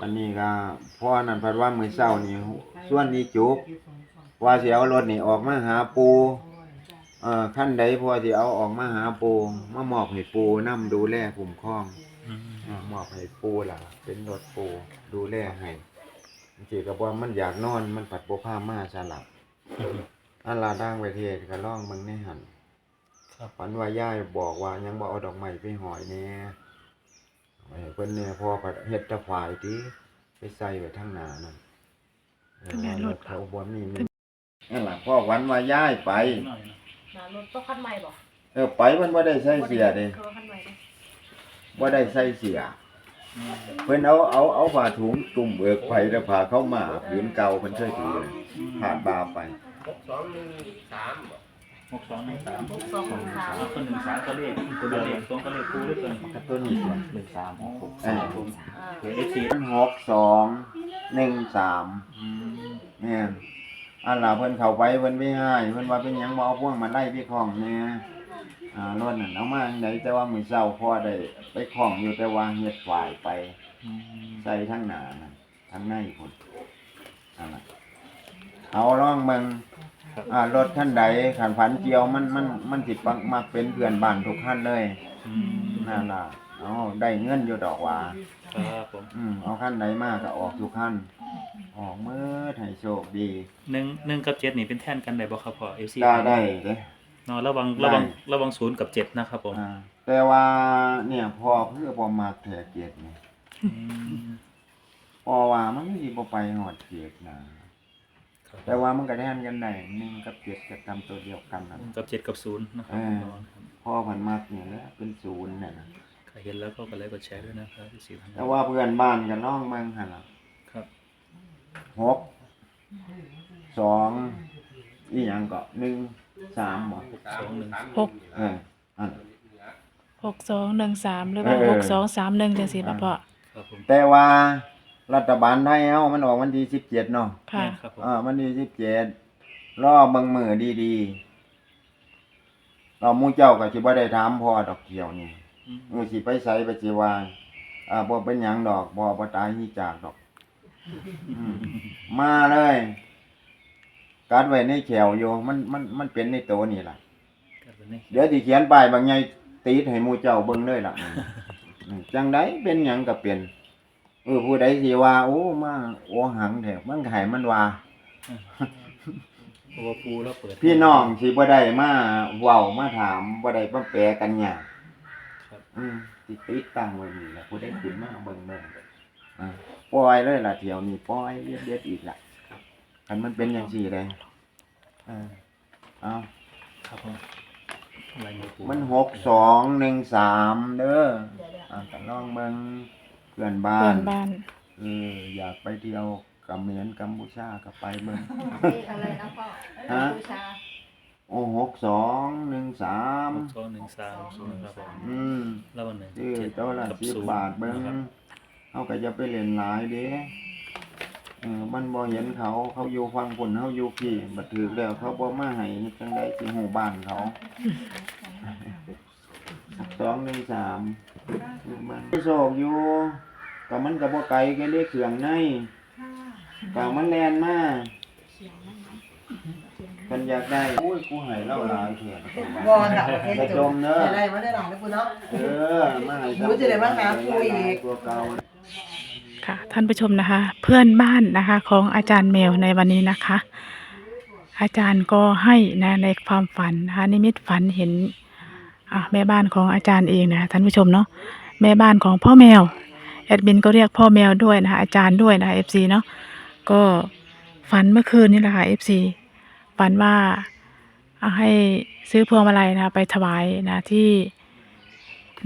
วันนี้ก็พ่อนั่นเพัดว่ามื้อเช้านี่ส่วนนี้จุกว่าสิเอารถนี่ออกมาหาปูเอ่อขั้นใดพ่อสิเอาออกมาหาปูมามอบให้ปูนํดูแลคุ้มครองอืมอ่ามอบให้ปูล่ะ เป็นรถปูดูแลให้จริงๆก็บ่มันอยากนอนมันปัดบ่พามาซะล่ะอันลาด่างประเทศก็ลองเบิ่งในหั่นครับ ฝันว่าย่ายบอกว่ายังบ่เอาดอกไม้ไปหอยแหน่ เอาไปให้เพิ่นแหน่พอก็เฮ็ดแตะฝายติไปใส่ไว้ทางหน้านั่นเออทะเบียนรถเขาบ่มีมันนั่นล่ะพ่อฝันว่าย่ายไป หน่อยนะนารถต้องคันใหม่บ่เออไปเพิ่นบ่ได้ใส่เสียเด้เขาคันใหม่เด้บ่ได้ใส่เสีย อืมเพิ่นเอาเอาเอาผ้าถุงตุ่มเบิกไปแล้วพาเข้ามาผืนเก่าเพิ่นเคยถือเลยผ่านบาไป หกสองหนึ่งสาม หกสองหนึ่งสามเอาคนหนึ่งสามก็เลขตัวเดียวเลขสองก็เลขคู่ด้วยกันกับตัวนี้ตัวหนึ่งสามหกเอสามอผมอ่าเผื่อเอฟซีมันหกสองหนึ่งสามอืมเนี่ยอันล่ะเพิ่นเข้าไปเพิ่นไม่ให้เพิ่นว่าเป็นหยังบ่เอาพวงมาไล่พี่ของแหน่อ่ารถนั่นเอามาจังไดแต่ว่ามื้อเช้าพอได้ไปของอยู่แต่ว่าเฮ็ดฝ่ายไปอืมใส่ทั้งหน้านั่นทั้งในพุ่นอันน่ะเอาลองเบิ่ง อ่ารถคันใดขันฝันเกี่ยวมันมันมันสิปักมักเป็นเพื่อนบ้านทุกคันเลยอืมนั่นล่ะเอาได้เงินอยู่ดอกว่าครับผมอืมเอาคันใดมาก็ออกทุกคันออกเมื่อให้โชคดีหนึ่งหนึ่งกับเจ็ดนี่เป็นแท่นกันได้บ่ครับพ่อเอฟซีได้ได้เด้ เนาะระวังได้ระวังระวังศูนย์กับเจ็ดนะครับผมอ่าแต่ว่าเนี่ยพอเพื่อพอมาแถเกียรตินี่อืมพอว่ามันสิบ่ไปหอดเกียรตินะครับ แต่ว่ามันก็แทนกันได้หนึ่งกับเจ็ดก็ทำตัวเดียวกันนั่นหนึ่งกับเจ็ดกับศูนย์นะครับเออระวังครับพ่อพันมากเนี่ยแหละเป็นศูนย์น่ะนะใครเห็นแล้วก็กดไลค์กดแชร์ด้วยนะครับที่สี่ท่านแต่ว่าเพื่อนบ้านกันน้องเมืองหันล่ะครับหกสองอีหยังก็หนึ่งสามบ่สองหนึ่งหกเอออัน หกสองหนึ่งสามหรือว่าเออ หกสองสามหนึ่งจังสี่ป่ะพ่อครับผมแต่ว่า รัฐบาลไทยเฮามันออกวันที่สิบเจ็ดเนาะค่ะ แม่นครับผมอ่าวันที่สิบเจ็ดรอเบิ่งมือดีๆเราหมู่เจ้าก็สิบ่ได้ถามพ่อดอกเกี่ยวนี่อืมเออสิไปไสไปสิว่าอ่าบ่เป็นหยังดอกบ่บ่ตายฮีจากดอกอืมมาเลยกัดไว้ในแขวอยู่มันมันมันเป็นในตัวนี่ล่ะครับผมนี่เดี๋ยวสิเขียนป้ายบางใหญ่ติดให้หมู่เจ้าเบิ่งเลยล่ะ อืมจังไดเป็นหยังก็เป็น เออผู้ใดสิว่า โอ้มาโอหังแท้มันก็ให้มันว่าเพราะว่าปูแล้วเปิดพี่น้องสิบ่ได้มาเว้ามาถามบ่ได้มาแปลกันหยังครับอืมสิติดตั้งไว้นี่แหละผู้ใดขึ้นมาเบิ่งเลยอ่าปล่อยเลยล่ะเที่ยวนี้ปล่อยเรียดๆอีกล่ะคันมันเป็นจังซี่เลยเออเอาครับผมอะไรเงี้ยปูมันหกสองหนึ่งสามเด้อเดี๋ยวเดี๋ยวอ่าก็ลองเบิ่งเพื่อนบ้าเพื่อน นบ้าน เออ อยากไปเที่ยวกัมเขมรกัมพูชาก็ไปเบิ่ง เลขอะไรนะพ่อฮะ บูชาโอ้หกสองหนึ่งสามหกสองหนึ่งสามนะครับผมอืมแล้ววันหนึ่งชื่อเจ็ดเจ้าละกับสิบศูนย์บาทเบิ้งนะครับเขาก็จะไปเล่นหลายเด้เออมันบ่เห็นเขาเขาอยู่ฟังผลเขาอยู่พี่บัดถือแล้วเขาบ่มาให้จังไดสิหูบ้านเขาสองหนึ่งสาม มันโศกอยู่ก็มันก็บ่ไกลกันได้เครื่องในก็มันแล่นมากันอยากได้โอ้ยกูให้เล่าหลายเถิดบอลอะเห็นจะจมเนอะจะได้มาได้หลังนะคุณเนาะเออมาให้หนูจะได้มาหาปู่อีกตัวเก่าค่ะท่านผู้ชมนะคะ เพื่อนบ้านนะคะของอาจารย์แมวในวันนี้นะคะ อาจารย์ก็ให้นะในความฝันนะคะนิมิตฝันเห็น อะแม่บ้านของอาจารย์เองนะท่านผู้ชมเนาะแม่บ้านของพ่อแมวแอดมินก็เรียกพ่อแมวด้วยนะคะอาจารย์ด้วยนะคะ FC เนาะก็ฝันเมื่อคืนนี่แหละค่ะ FC ฝันว่าให้ซื้อพวงมาลัยนะไปถวายนะที่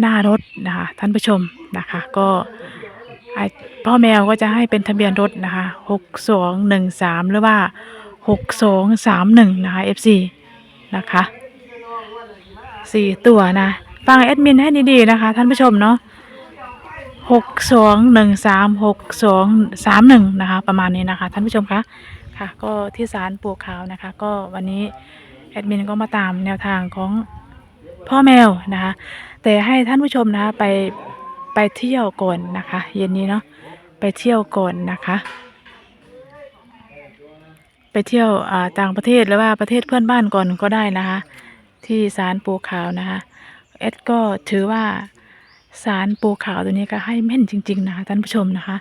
หน้ารถนะคะท่านผู้ชมนะคะ ก็พ่อแมวก็จะให้เป็นทะเบียนรถนะคะหกสองหนึ่งสามหรือว่าหกสองสามหนึ่งนะคะ FC นะคะ สี่ตัวนะ ฟังแอดมินให้ดีๆนะคะ ท่านผู้ชมเนาะหกสองหนึ่งสามหกสองสามหนึ่งนะคะ ประมาณนี้นะคะ ท่านผู้ชมคะค่ะ ก็ที่ศาลปู่ขาวนะคะ ก็วันนี้แอดมินก็มาตามแนวทางของพ่อแมวนะคะ แต่ให้ท่านผู้ชมนะคะไปไปเที่ยวก่อนนะคะ เย็นนี้เนาะไปเที่ยวก่อนนะคะ ไปเที่ยวต่างประเทศหรือว่าประเทศเพื่อนบ้านก่อนก็ได้นะคะ ที่ศาลปูขาวนะคะเอ็ดก็ถือว่าศาลปูขาวตัวนี้ก็ให้แม่นจริง ๆ นะคะท่านผู้ชมนะคะ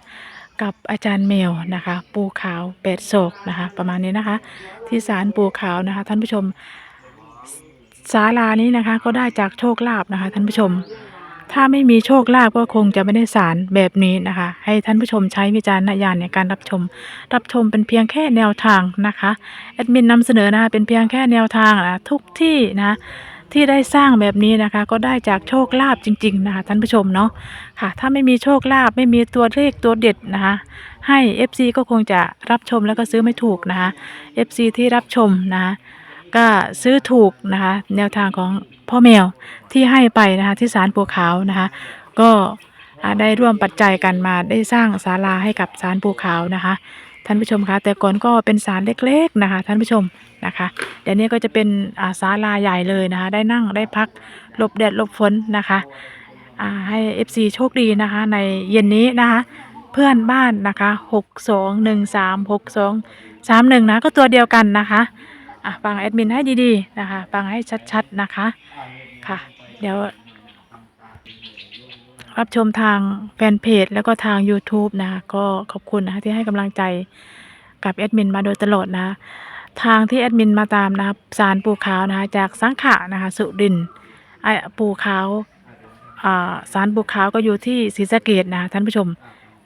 กับอาจารย์เมลนะคะ ปูขาวแปดโศกนะคะ ประมาณนี้นะคะ ที่ศาลปูขาวนะคะ ท่านผู้ชมศาลานี้นะคะ ก็ได้จากโชคลาภนะคะ ท่านผู้ชม ถ้าไม่มีโชคลาภก็คงจะไม่ได้สารแบบนี้นะคะ ให้ท่านผู้ชมใช้วิจารณญาณในการรับชม รับชมเป็นเพียงแค่แนวทางนะคะแอดมินนำเสนอนะคะเป็นเพียงแค่แนวทางนะทุกที่นะที่ได้สร้างแบบนี้นะคะ ก็ได้จากโชคลาภจริง ๆ นะคะท่านผู้ชมเนาะค่ะ ถ้าไม่มีโชคลาภไม่มีตัวเลขตัวเด็ดนะคะ ให้ FC ก็คงจะรับชมแล้วก็ซื้อไม่ถูกนะคะ FC ที่รับชมนะคะ ก็ซื้อถูกนะคะ แนวทางของพ่อแมวที่ให้ไปนะคะที่ศาลปูขาวนะคะ ก็ได้ร่วมปัจจัยกันมาได้สร้างศาลาให้กับศาลปูขาวนะคะ ท่านผู้ชมคะแต่ก่อนก็เป็นศาลเล็กๆนะคะ ท่านผู้ชมนะคะ เดี๋ยวนี้ก็จะเป็นศาลาใหญ่เลยนะคะ ได้นั่งได้พักหลบแดดหลบฝนนะคะให้ FC โชคดีนะคะ ในเย็นนี้นะคะเพื่อนบ้านนะคะหกสองหนึ่งสามหกสองสามหนึ่งนะก็ตัวเดียวกันนะคะ อะฟังแอดมินให้ดีๆนะคะฟังให้ชัดๆนะคะค่ะ เดี๋ยว รับชมทางแฟนเพจแล้วก็ทาง YouTube นะคะก็ขอบคุณนะคะที่ให้กำลังใจกับแอดมินมาโดยตลอดนะ ทางที่แอดมินมาตามนะครับสารปูขาวนะคะจากสังขะนะคะสุรินไอปูขาวอ่าสารปูขาวก็อยู่ที่ศรีสะเกดนะคะท่านผู้ชม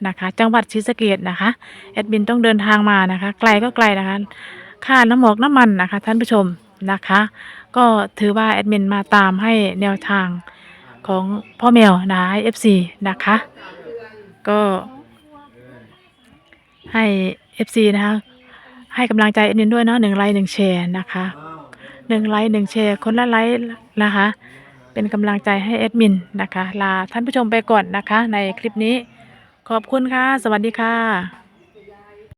นะคะ จังหวัดศรีสะเกดนะคะแอดมินต้องเดินทางมานะคะ ไกลก็ไกลนะคะ ค่าน้ำหมอกน้ำมันนะคะ ท่านผู้ชมนะคะ ก็ถือว่าแอดมินมาตามให้แนวทางของพ่อแมวนะให้ FC นะคะ ก็ให้ FC นะคะ ให้กำลังใจเอ็ดมินด้วยเนาะหนึ่งไลค์หนึ่งแชร์นะคะหนึ่งไลค์หนึ่งแชร์คนละไลค์นะคะ เป็นกำลังใจให้เอดมินนะคะ ลาท่านผู้ชมไปก่อนนะคะ ในคลิปนี้ขอบคุณค่ะ สวัสดีค่ะ